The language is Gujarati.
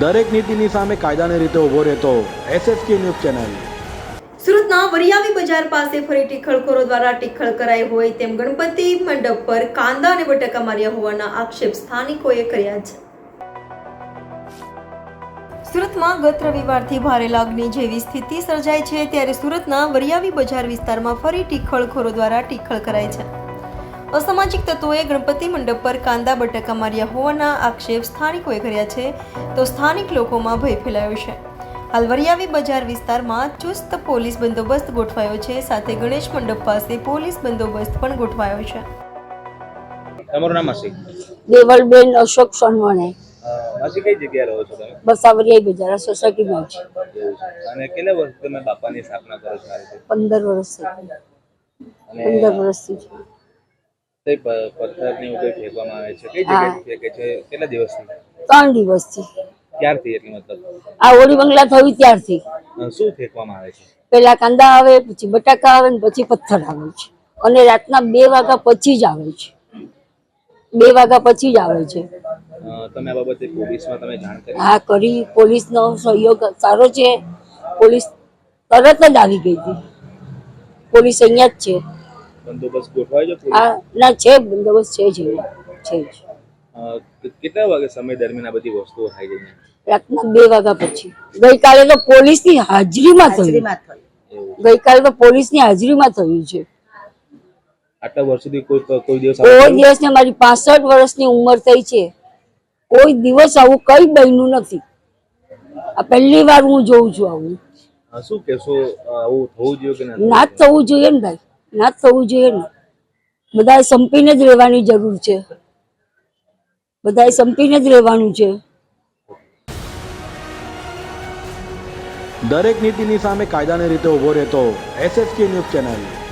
દરેક નીતિની સામે કાયદાની રીતે ઊભો રહેતો એસએસકે ન્યૂઝ ચેનલ. સુરતના વરિયાવી બજાર પાસે ફરી ટીખળખોરો દ્વારા ટીખળ કરાઈ હોય તેમ ગણપતિ મંડપ પર કાંદા અને બટાકા માર્યા હોવાના આક્ષેપ સ્થાનિકોએ કર્યા છે. સુરતમાં ગત રવિવારથી ભારે લાગણી જેવી સ્થિતિ સર્જાય છે, ત્યારે સુરતના વરિયાવી બજાર વિસ્તારમાં ફરી ટીખળખોરો દ્વારા ટીખળ કરાય છે. અસામાજિક તત્વોએ ગણપતિ મંડપ પર કાંદા બટાકા માર્યા હોવાના આક્ષેપ સ્થાનિકોએ કર્યા છે તો સ્થાનિક લોકોમાં ભય ફેલાયો છે. હાલ વરિયાવી બજાર વિસ્તારમાં ચુસ્ત પોલીસ બંદોબસ્ત ગોઠવાયો છે સાથે ગણેશ મંડપ પાસે પોલીસ બંદોબસ્ત પણ ગોઠવાયો છે. તમારું નામ હશે? દેવલબેન અશોક સોનવાણી. માસી કઈ જગ્યાએ રહો છો તમે? બસાવરિયા બજાર સોસાયટીમાં છે. અને કેટલા વર્ષ તમે બાપાની સ્થાપના કરો છો આ રીતે? પંદર વર્ષથી. અને પંદર વર્ષથી. છે પથ્થરની એવું ફેંકવામાં આવે છે? કઈ જગ્યાએ ફેંકે છે? કેટલા દિવસથી? ત્રણ દિવસથી. ક્યારથી એટલે મતલબ? આ હોળી બંગલા થયું ત્યારથી. શું ફેંકવામાં આવે છે? પેલા કાંદા આવે પછી બટાકા આવે ને પછી પથ્થર આવે છે. અને રાતના બે વાગ્યા પછી જ આવે છે. બે વાગ્યા પછી જ આવે છે. તમે આ બાબતે પોલીસમાં તમે જાણ કરી? હા કરી. પોલીસનો સહયોગ સારો છે. પોલીસ તરત જ આવી ગઈ હતી. પોલીસ અહીંયા જ છે. બંદોબસ્ત ગોઠવાય છે? ના છે બંદોબસ્ત છે જ છે જ. કેટલા વાગે સમય દરમિયાન આ બધી વસ્તુઓ થાય છે? રાતના બે વાગ્યા પછી. ગઈકાલે તો પોલીસની હાજરીમાં થયું. ગઈકાલે તો પોલીસની હાજરીમાં થયું છે. આટલા વર્ષ સુધી કોઈ કોઈ દિવસ કોઈ દિવસ ને મારી પાસઠ વર્ષની ઉંમર થઈ છે. કોઈ દિવસ આવું કઈ બન્યું નથી. આ પહેલી વાર હું જોઉં છું આવું. શું કેશો આવું થવું જોઈએ કે ના ના જ થવું જોઈએ ને ભાઈ. ના થવું જોઈએ ને. બધાએ સંપીને જ રહેવાની જરૂર છે. બધાએ સંપીને જ રહેવાનું છે. દરેક નીતિની સામે કાયદાની રીતે ઊભો રહેતો એસએસકે ન્યૂઝ ચેનલ.